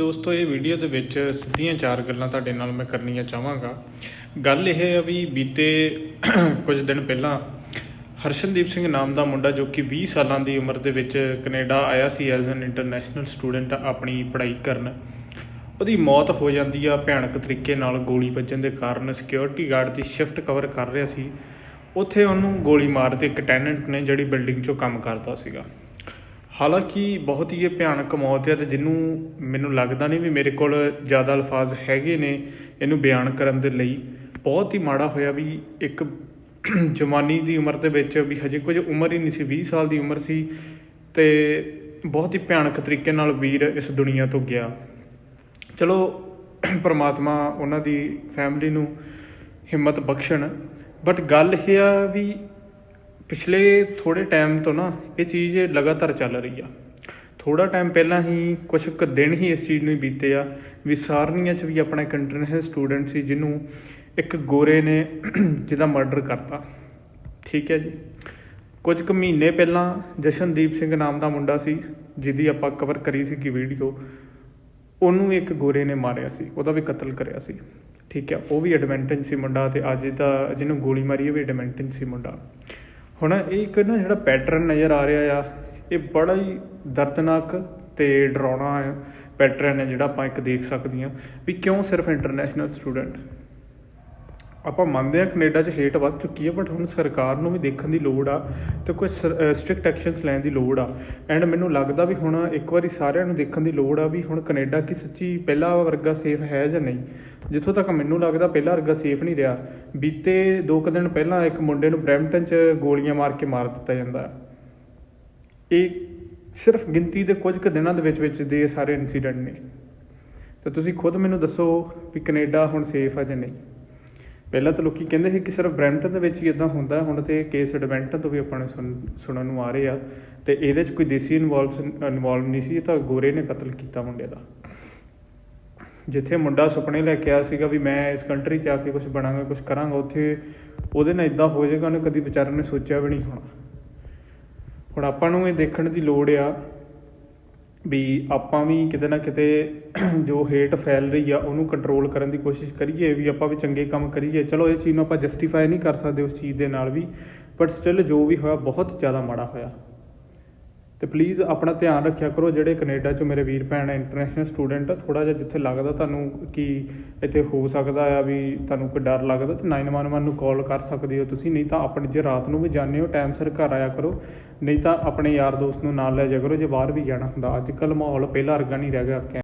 ਦੋਸਤੋ, ਇਹ ਵੀਡੀਓ ਦੇ ਵਿੱਚ ਸਿੱਧੀਆਂ ਚਾਰ ਗੱਲਾਂ ਤੁਹਾਡੇ ਨਾਲ ਮੈਂ ਕਰਨੀਆਂ ਚਾਹਾਂਗਾ। ਗੱਲ ਇਹ ਹੈ ਵੀ ਬੀਤੇ ਕੁਝ ਦਿਨ ਪਹਿਲਾਂ ਹਰਸ਼ਨਦੀਪ ਸਿੰਘ ਨਾਮ ਦਾ ਮੁੰਡਾ ਜੋ ਕਿ 20 ਸਾਲਾਂ ਦੀ ਉਮਰ ਦੇ ਵਿੱਚ ਕੈਨੇਡਾ ਆਇਆ ਸੀ ਐਜ਼ ਐਨ ਇੰਟਰਨੈਸ਼ਨਲ ਸਟੂਡੈਂਟ ਆਪਣੀ ਪੜ੍ਹਾਈ ਕਰਨ, ਉਹਦੀ ਮੌਤ ਹੋ ਜਾਂਦੀ ਆ ਭਿਆਨਕ ਤਰੀਕੇ ਨਾਲ ਗੋਲੀ ਵੱਜਣ ਦੇ ਕਾਰਨ ਸਿਕਿਉਰਿਟੀ ਗਾਰਡ ਦੀ ਸ਼ਿਫਟ ਕਵਰ ਕਰ ਰਿਹਾ ਸੀ। ਉੱਥੇ ਉਹਨੂੰ ਗੋਲੀ ਮਾਰ ਤੇ ਇੱਕ ਟੈਨੈਂਟ ਨੇ ਜਿਹੜੀ ਬਿਲਡਿੰਗ 'ਚੋਂ ਕੰਮ ਕਰਦਾ ਸੀਗਾ। ਹਾਲਾਂਕਿ ਬਹੁਤ ਹੀ ਇਹ ਭਿਆਨਕ ਮੌਤ ਹੈ ਤੇ ਜਿਹਨੂੰ ਮੈਨੂੰ ਲੱਗਦਾ ਨਹੀਂ ਵੀ ਮੇਰੇ ਕੋਲ ਜ਼ਿਆਦਾ ਅਲਫਾਜ਼ ਹੈਗੇ ਨੇ, ਇਹਨੂੰ ਬਿਆਨ ਕਰਨ ਦੇ ਲਈ। ਬਹੁਤ ਹੀ ਮਾੜਾ ਹੋਇਆ ਵੀ ਇੱਕ ਜਵਾਨੀ ਦੀ ਉਮਰ ਦੇ ਵਿੱਚ ਵੀ ਹਜੇ ਕੁਝ ਉਮਰ ਹੀ ਨਹੀਂ ਸੀ 20 ਸਾਲ ਦੀ ਉਮਰ ਸੀ ਤੇ ਬਹੁਤ ਹੀ ਭਿਆਨਕ ਤਰੀਕੇ ਨਾਲ ਵੀਰ ਇਸ ਦੁਨੀਆ ਤੋਂ ਗਿਆ। ਚਲੋ, ਪ੍ਰਮਾਤਮਾ ਉਹਨਾਂ ਦੀ ਫੈਮਿਲੀ ਨੂੰ ਹਿੰਮਤ ਬਖਸ਼ਣ। ਬਟ ਗੱਲ ਇਹ ਆ ਵੀ ਪਿਛਲੇ ਥੋੜੇ ਟਾਈਮ ਤੋਂ ਨਾ ਇਹ ਚੀਜ਼ ਲਗਾਤਾਰ ਚੱਲ ਰਹੀ ਆ। ਥੋੜਾ ਟਾਈਮ ਪਹਿਲਾਂ ਹੀ ਕੁਝ ਕੁ ਦਿਨ ਹੀ ਇਸ ਚੀਜ਼ ਨੂੰ ਬੀਤੇ ਆ ਵੀ ਸਾਰਨੀਆਂ 'ਚ ਵੀ ਆਪਣਾ ਇੱਕ ਇੰਟਰਨੈਸ਼ਨਲ ਸਟੂਡੈਂਟ ਸੀ ਜਿਹਨੂੰ ਇੱਕ ਗੋਰੇ ਨੇ ਜਿਹਦਾ ਮਰਡਰ ਕਰਤਾ। ਠੀਕ ਹੈ ਜੀ। ਕੁਝ ਕੁ ਮਹੀਨੇ ਪਹਿਲਾਂ ਜਸ਼ਨਦੀਪ ਸਿੰਘ ਨਾਮ ਦਾ ਮੁੰਡਾ ਸੀ, ਜਿਹਦੀ ਆਪਾਂ ਕਵਰ ਕਰੀ ਸੀ ਕਿ ਵੀਡੀਓ ਉਹਨੂੰ ਇੱਕ ਗੋਰੇ ਨੇ ਮਾਰਿਆ ਸੀ, ਉਹਦਾ ਵੀ ਕਤਲ ਕਰਿਆ ਸੀ। ਠੀਕ ਹੈ, ਉਹ ਵੀ ਐਡਮੈਂਟਨ ਸੀ ਮੁੰਡਾ ਤੇ ਅੱਜ ਦਾ ਜਿਹਨੂੰ ਗੋਲੀ ਮਾਰੀ, ਉਹ ਵੀ ਐਡਮੈਂਟਨ ਸੀ ਮੁੰਡਾ। ਹੁਣ ਇਹ ਇੱਕ ਨਾ ਜਿਹੜਾ ਪੈਟਰਨ ਨਜ਼ਰ ਆ ਰਿਹਾ ਆ, ਇਹ ਬੜਾ ਹੀ ਦਰਦਨਾਕ ਤੇ ਡਰਾਉਣਾ ਪੈਟਰਨ ਹੈ ਜਿਹੜਾ ਆਪਾਂ ਇੱਕ ਦੇਖ ਸਕਦੇ ਹਾਂ ਵੀ ਕਿਉਂ ਸਿਰਫ ਇੰਟਰਨੈਸ਼ਨਲ ਸਟੂਡੈਂਟ ਆਪਾਂ ਮੰਨਦੇ ਹਾਂ ਕੈਨੇਡਾ 'ਚ ਹੇਟ ਵੱਧ ਚੁੱਕੀ ਹੈ ਬਟ ਹੁਣ ਸਰਕਾਰ ਨੂੰ ਵੀ ਦੇਖਣ ਦੀ ਲੋੜ ਆ ਤੇ ਕੁਝ ਸਟ੍ਰਿਕਟ ਐਕਸ਼ਨਸ ਲੈਣ ਦੀ ਲੋੜ ਆ। ਐਂਡ ਮੈਨੂੰ ਲੱਗਦਾ ਵੀ ਹੁਣ ਇੱਕ ਵਾਰੀ ਸਾਰਿਆਂ ਨੂੰ ਦੇਖਣ ਦੀ ਲੋੜ ਆ ਵੀ ਹੁਣ ਕੈਨੇਡਾ ਕੀ ਸੱਚੀ ਪਹਿਲਾ ਵਰਗਾ ਸੇਫ ਹੈ ਜਾਂ ਨਹੀਂ। ਜਿੱਥੋਂ ਤੱਕ ਮੈਨੂੰ ਲੱਗਦਾ ਪਹਿਲਾ ਵਰਗਾ ਸੇਫ ਨਹੀਂ ਰਿਹਾ। ਬੀਤੇ ਦੋ ਕੁ ਦਿਨ ਪਹਿਲਾਂ ਇੱਕ ਮੁੰਡੇ ਨੂੰ ਬ੍ਰੈਂਪਟਨ 'ਚ ਗੋਲੀਆਂ ਮਾਰ ਕੇ ਮਾਰ ਦਿੱਤਾ ਜਾਂਦਾ। ਇਹ ਸਿਰਫ ਗਿਣਤੀ ਦੇ ਕੁਝ ਕੁ ਦਿਨਾਂ ਦੇ ਵਿੱਚ ਵਿੱਚ ਦੇ ਸਾਰੇ ਇਨਸੀਡੈਂਟ ਨੇ। ਤਾਂ ਤੁਸੀਂ ਖੁਦ ਮੈਨੂੰ ਦੱਸੋ ਵੀ ਕੈਨੇਡਾ ਹੁਣ ਸੇਫ ਆ ਜਾਂ ਨਹੀਂ। ਪਹਿਲਾਂ ਤਾਂ ਲੋਕੀ ਕਹਿੰਦੇ ਸੀ ਕਿ ਸਿਰਫ ਬ੍ਰੈਂਪਟਨ ਦੇ ਵਿੱਚ ਹੀ ਇਦਾਂ ਹੁੰਦਾ, ਹੁਣ ਤੇ ਕੇਸ ਐਡਵੈਂਟਨ ਤੋਂ ਵੀ ਆਪਾਂ ਨੂੰ ਸੁਣ- ਸੁਣਨ ਨੂੰ ਆ ਰਹੇ ਆ। ਤੇ ਇਹਦੇ 'ਚ ਕੋਈ ਦੇਸੀ ਇਨਵੋਲਵ ਇਨਵੋਲਵ ਨਹੀਂ ਸੀ, ਇਹ ਤਾਂ ਗੋਰੇ ਨੇ ਕਤਲ ਕੀਤਾ ਮੁੰਡੇ ਦਾ। ਜਿੱਥੇ ਮੁੰਡਾ ਸੁਪਨੇ ਲੈ ਕੇ ਆਇਆ ਸੀਗਾ ਵੀ ਮੈਂ ਇਸ ਕੰਟਰੀ 'ਚ ਆ ਕੇ ਕੁਝ ਬਣਾਂਗਾ ਕੁਝ ਕਰਾਂਗਾ, ਉੱਥੇ ਉਹਦੇ ਨਾਲ ਇਦਾਂ ਹੋ ਜਾਏਗਾ, ਉਹਨੇ ਕਦੀ ਵਿਚਾਰਨ ਨੇ ਸੋਚਿਆ ਵੀ ਨਹੀਂ ਹੋਣਾ। ਹੁਣ ਆਪਾਂ ਨੂੰ ਇਹ ਦੇਖਣ ਦੀ ਲੋੜ ਆ ਵੀ ਆਪਾਂ ਵੀ ਕਿਤੇ ਨਾ ਕਿਤੇ ਜੋ ਹੇਟ ਫੈਲ ਰਹੀ ਆ, ਉਹਨੂੰ ਕੰਟਰੋਲ ਕਰਨ ਦੀ ਕੋਸ਼ਿਸ਼ ਕਰੀਏ, ਵੀ ਆਪਾਂ ਵੀ ਚੰਗੇ ਕੰਮ ਕਰੀਏ। ਚਲੋ, ਇਹ ਚੀਜ਼ ਨੂੰ ਆਪਾਂ ਜਸਟੀਫਾਈ ਨਹੀਂ ਕਰ ਸਕਦੇ ਉਸ ਚੀਜ਼ ਦੇ ਨਾਲ ਵੀ ਬਟ ਸਟਿਲ ਜੋ ਵੀ ਹੋਇਆ, ਬਹੁਤ ਜ਼ਿਆਦਾ ਮਾੜਾ ਹੋਇਆ। ਤੇ ਪਲੀਜ਼ ਆਪਣਾ ਧਿਆਨ ਰੱਖਿਆ ਕਰੋ ਜਿਹੜੇ ਕੈਨੇਡਾ 'ਚ ਮੇਰੇ ਵੀਰ ਭੈਣ ਇੰਟਰਨੈਸ਼ਨਲ ਸਟੂਡੈਂਟ ਆ ਥੋੜਾ ਜਿਹਾ ਜਿੱਥੇ ਲੱਗਦਾ ਤੁਹਾਨੂੰ ਕਿ ਇੱਥੇ ਹੋ ਸਕਦਾ ਆ ਵੀ ਤੁਹਾਨੂੰ ਕੋਈ ਡਰ ਲੱਗਦਾ ਤੇ 911 ਨੂੰ ਕਾਲ ਕਰ ਸਕਦੇ ਹੋ ਤੁਸੀਂ, ਨਹੀਂ ਤਾਂ ਆਪਣੇ ਜੇ ਰਾਤ ਨੂੰ ਵੀ ਜਾਂਦੇ ਹੋ ਟਾਈਮ ਸਿਰ ਘਰ ਆਇਆ ਕਰੋ, ਨਹੀਂ ਤਾਂ ਆਪਣੇ ਯਾਰ ਦੋਸਤ ਨੂੰ ਨਾਲ ਲੈ ਜਾਇਆ ਕਰੋ, ਜੇ ਬਾਹਰ ਵੀ ਜਾਣਾ ਹੁੰਦਾ, ਅੱਜ ਕੱਲ੍ਹ ਮਾਹੌਲ ਪਹਿਲਾਂ ਵਰਗਾ ਨਹੀਂ ਰਹਿ ਗਿਆ